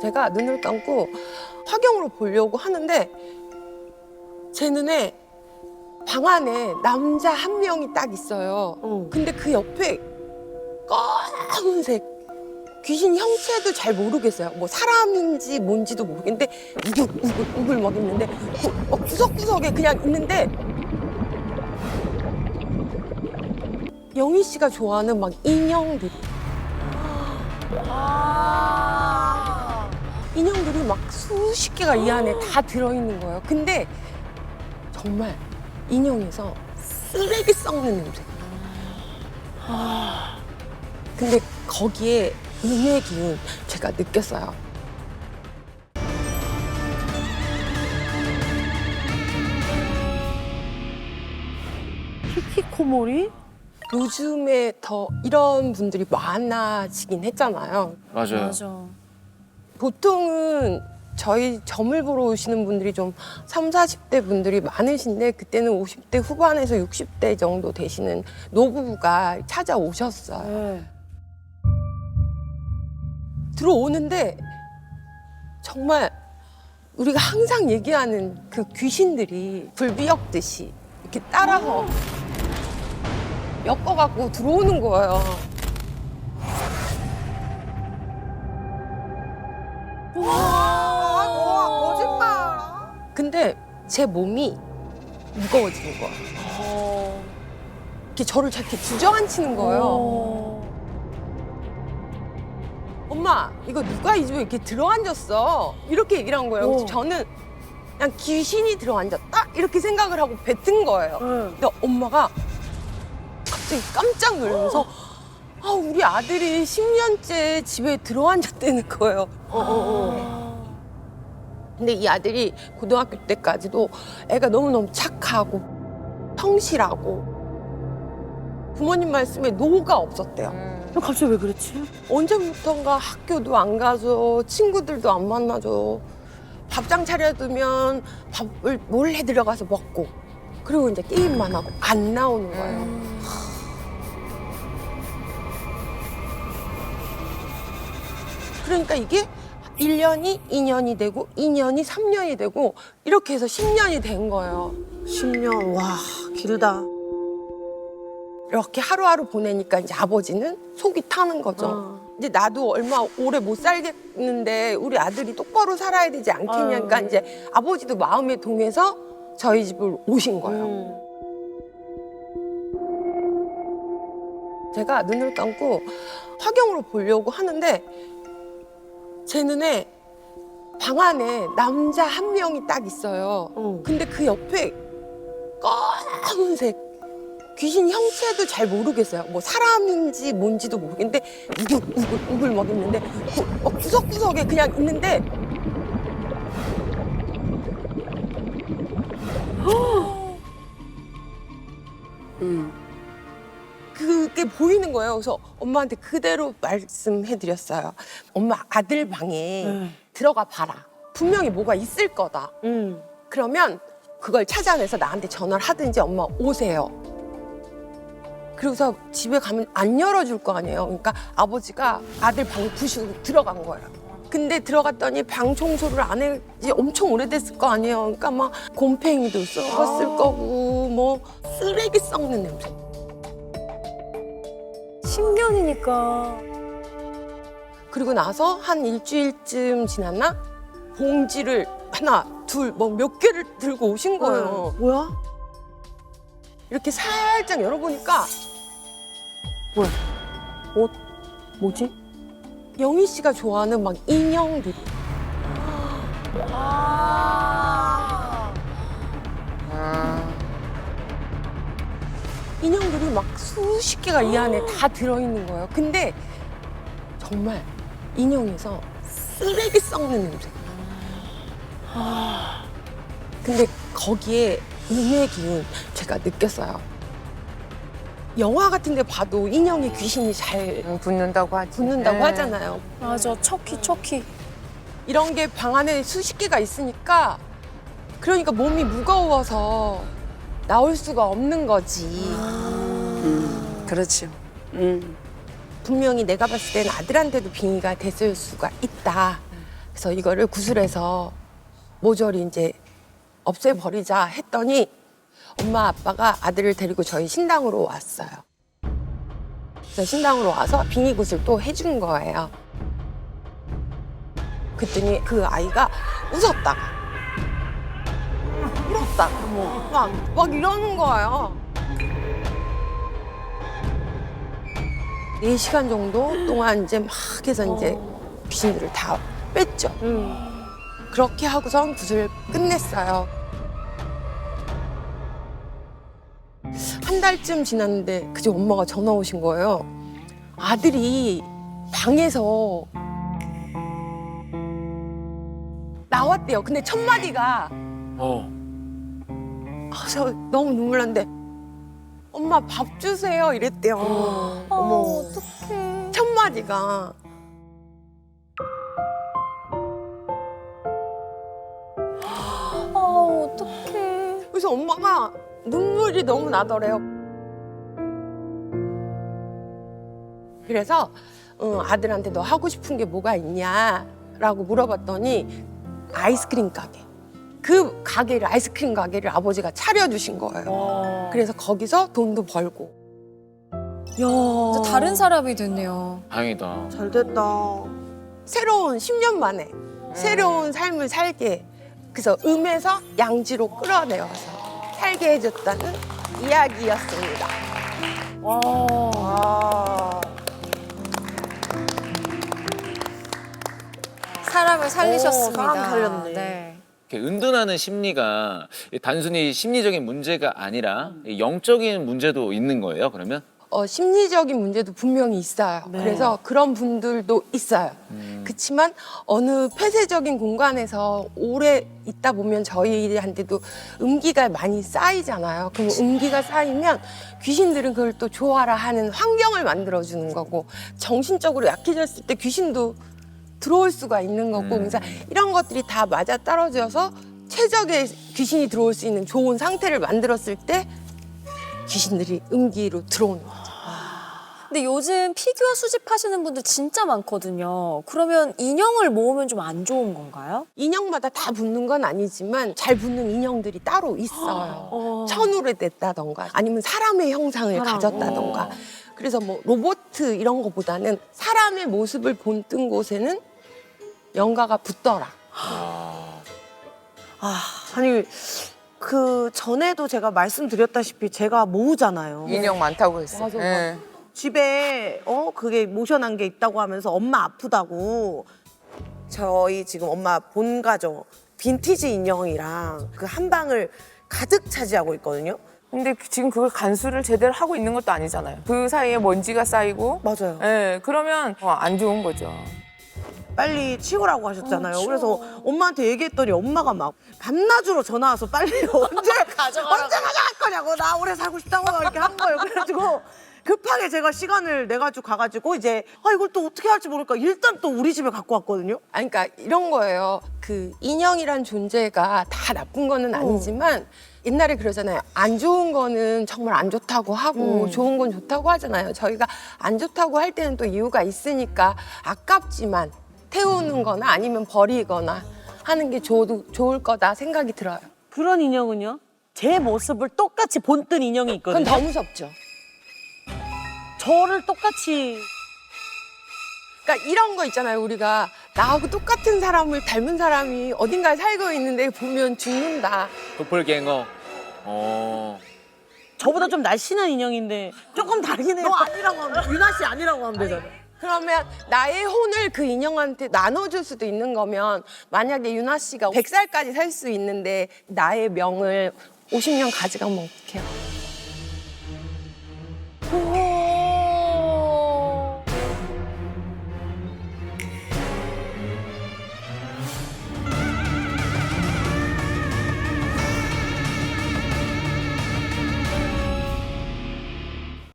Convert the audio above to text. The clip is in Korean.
제가 눈을 감고 화경으로 보려고 하는데 제 눈에 방 안에 남자 한 명이 딱 있어요. 근데 그 옆에 검은색 귀신 형체도 잘 모르겠어요. 뭐 사람인지 뭔지도 모르겠는데 우글우글 막 있는데 그, 어, 구석구석에 그냥 있는데 영희 씨가 좋아하는 막 인형들 인형들이 막 수십 개가 이 안에 다 들어있는 거예요. 근데 정말 인형에서 쓰레기 썩는 냄새. 근데 거기에 음의 기운 제가 느꼈어요. 히키코모리? 요즘에 더 이런 분들이 많아지긴 했잖아요. 맞아요. 맞아. 보통은 저희 점을 보러 오시는 분들이 좀 3, 40대 분들이 많으신데 그때는 50대 후반에서 60대 정도 되시는 노부부가 찾아오셨어요. 네. 들어오는데 정말 우리가 항상 얘기하는 그 귀신들이 불비역듯이 이렇게 따라서 엮어갖고 들어오는 거예요. 제 몸이 무거워지는. 어. 이렇게 저를 이렇게 주저앉히는 거예요. 어. 엄마, 이거 누가 이 집에 이렇게 들어앉았어? 이렇게 얘기를 한 거예요. 그래서 어. 저는 그냥 귀신이 들어앉았다? 이렇게 생각을 하고 뱉은 거예요. 네. 근데 엄마가 갑자기 깜짝 놀라면서 아, 우리 아들이 10년째 집에 들어앉았다는 거예요. 아. 근데 이 아들이 고등학교 때까지도 애가 너무너무 착하고 성실하고 부모님 말씀에 노가 없었대요. 그럼 갑자기 왜 그랬지? 언제부턴가 학교도 안 가죠. 친구들도 안 만나죠. 밥상 차려두면 밥을 몰래 들어가서 먹고 그리고 이제 게임만 하고 안 나오는 거예요. 그러니까 이게 1년이 2년이 되고 2년이 3년이 되고 이렇게 해서 10년이 된 거예요. 10년 와 길다. 이렇게 하루하루 보내니까 이제 아버지는 속이 타는 거죠. 어. 이제 나도 얼마 오래 못 살겠는데 우리 아들이 똑바로 살아야 되지 않겠냐니까 아유. 이제 아버지도 마음에 동해서 저희 집을 오신 거예요. 음. 제가 눈을 감고 화경으로 보려고 하는데 제 눈에 방 안에 남자 한 명이 딱 있어요. 어. 근데 그 옆에 검은색 귀신 형체도 잘 모르겠어요. 뭐 사람인지 뭔지도 모르겠는데 우글우글 막 있는데 그, 어, 구석구석에 그냥 있는데 음. 그게 보이는 거예요. 그래서 엄마한테 그대로 말씀해드렸어요. 엄마 아들 방에 네. 들어가 봐라. 분명히 뭐가 있을 거다. 음. 그러면 그걸 찾아내서 나한테 전화를 하든지 엄마 오세요. 그러고서 집에 가면 안 열어줄 거 아니에요. 그러니까 아버지가 아들 방 부시고 들어간 거예요. 근데 들어갔더니 방 청소를 안 해지 엄청 오래됐을 거 아니에요. 그러니까 막 곰팡이도 썩었을 아. 거고 뭐 쓰레기 썩는 냄새. 10년이니까. 그리고 나서 한 일주일쯤 지났나 봉지를 하나 둘 뭐 몇 개를 들고 오신 거예요. 뭐야? 이렇게 살짝 열어보니까 옷 뭐지? 영희 씨가 좋아하는 막 인형들이 인형들이 막 수십 개가 이 안에 다 들어있는 거예요. 근데 정말 인형에서 쓰레기 썩는 냄새. 근데 거기에 음의 기운 제가 느꼈어요. 영화 같은 데 봐도 인형에 귀신이 잘 붙는다고 하지. 붙는다고 네. 하잖아요. 맞아. 척키 척키. 이런 게 방 안에 수십 개가 있으니까 그러니까 몸이 무거워서 나올 수가 없는 거지. 음. 그렇죠. 음. 분명히 내가 봤을 때는 아들한테도 빙의가 됐을 수가 있다. 그래서 이거를 구슬해서 모조리 이제 없애버리자 했더니 엄마 아빠가 아들을 데리고 저희 신당으로 왔어요. 그래서 신당으로 와서 빙의굿을 또 해준 거예요. 그랬더니 그 아이가 웃었다가 울었다가 막, 막 이러는 거예요. 4시간 정도 동안 이제 막 해서 이제 귀신들을 다 뺐죠. 그렇게 하고선 굿을 끝냈어요. 한 달쯤 지났는데 그제 엄마가 전화 오신 거예요. 아들이 방에서 나왔대요. 근데 첫 마디가 어. 아, 저 너무 눈물 난데 엄마 밥 주세요 이랬대요. 어머 어떡해. 첫 마디가 아 어떡해. 그래서 엄마가 눈물이 너무 나더래요. 그래서 어, 아들한테 너 하고 싶은 게 뭐가 있냐라고 물어봤더니 아이스크림 가게. 그 가게를 아이스크림 가게를 아버지가 차려주신 거예요. 그래서 거기서 돈도 벌고. 진짜 다른 사람이 됐네요. 다행이다. 잘 됐다. 새로운 10년 만에 새로운 삶을 살게 그래서 음에서 양지로 끌어내어서 살게 해줬다는 이야기였습니다. 아. 사람을 살리셨습니다. 오, 사람 살렸네. 네. 이렇게 은둔하는 심리가 단순히 심리적인 문제가 아니라 영적인 문제도 있는 거예요. 그러면 어, 심리적인 문제도 분명히 있어요. 네. 그래서 그런 분들도 있어요. 그렇지만 어느 폐쇄적인 공간에서 오래 있다 보면 저희한테도 음기가 많이 쌓이잖아요. 그럼 음기가 쌓이면 귀신들은 그걸 또 좋아라 하는 환경을 만들어주는 거고 정신적으로 약해졌을 때 귀신도 들어올 수가 있는 거고 음. 그래서 이런 것들이 다 맞아 떨어져서 최적의 귀신이 들어올 수 있는 좋은 상태를 만들었을 때 귀신들이 음기로 들어오는 거예요. 근데 요즘 피규어 수집하시는 분들 진짜 많거든요. 그러면 인형을 모으면 좀 안 좋은 건가요? 인형마다 다 붙는 건 아니지만 잘 붙는 인형들이 따로 있어요. 천으로 됐다던가 아니면 사람의 형상을 가졌다던가. 그래서 뭐 로봇 이런 거보다는 사람의 모습을 본뜬 곳에는 영가가 붙더라. 아, 아니 그 전에도 제가 말씀드렸다시피 제가 모으잖아요. 인형 많다고 했어. 맞아, 예. 집에 어 그게 모셔놓은 게 있다고 하면서 엄마 아프다고 저희 지금 엄마 본 가정 빈티지 인형이랑 그 한 방을 가득 차지하고 있거든요. 근데 지금 그걸 간수를 제대로 하고 있는 것도 아니잖아요. 그 사이에 먼지가 쌓이고. 맞아요. 예, 그러면 어, 안 좋은 거죠. 빨리 치우라고 하셨잖아요. 어, 그래서 엄마한테 얘기했더니 엄마가 막 밤낮으로 전화 와서 빨리 언제 가져가라고. 언제 가져갈 거냐고 나 오래 살고 싶다고 이렇게 한 거예요. 그래가지고 급하게 제가 시간을 내 가지고 가가지고 이제 아 이걸 또 어떻게 할지 모르니까 일단 또 우리 집에 갖고 왔거든요. 아니, 그러니까 이런 거예요. 그 인형이란 존재가 다 나쁜 거는 아니지만 옛날에 그러잖아요. 안 좋은 거는 정말 안 좋다고 하고 좋은 건 좋다고 하잖아요. 저희가 안 좋다고 할 때는 또 이유가 있으니까 아깝지만 태우는 거나 아니면 버리거나 하는 게 좋, 좋을 거다 생각이 들어요. 그런 인형은요? 제 모습을 똑같이 본뜬 인형이 그건 있거든요. 더 무섭죠. 저를 똑같이 그러니까 이런 거 있잖아요. 우리가 나하고 똑같은 사람을 닮은 사람이 어딘가에 살고 있는데 보면 죽는다. 도플갱어. 어. 저보다 좀 날씬한 인형인데 조금 다르긴 해요. 너 아니라고 하면 유나 씨 아니라고 하면 되잖아요. 그러면 나의 혼을 그 인형한테 나눠줄 수도 있는 거면 만약에 유나 씨가 100살까지 살 수 있는데 나의 명을 50년 가져가면 어떡해요?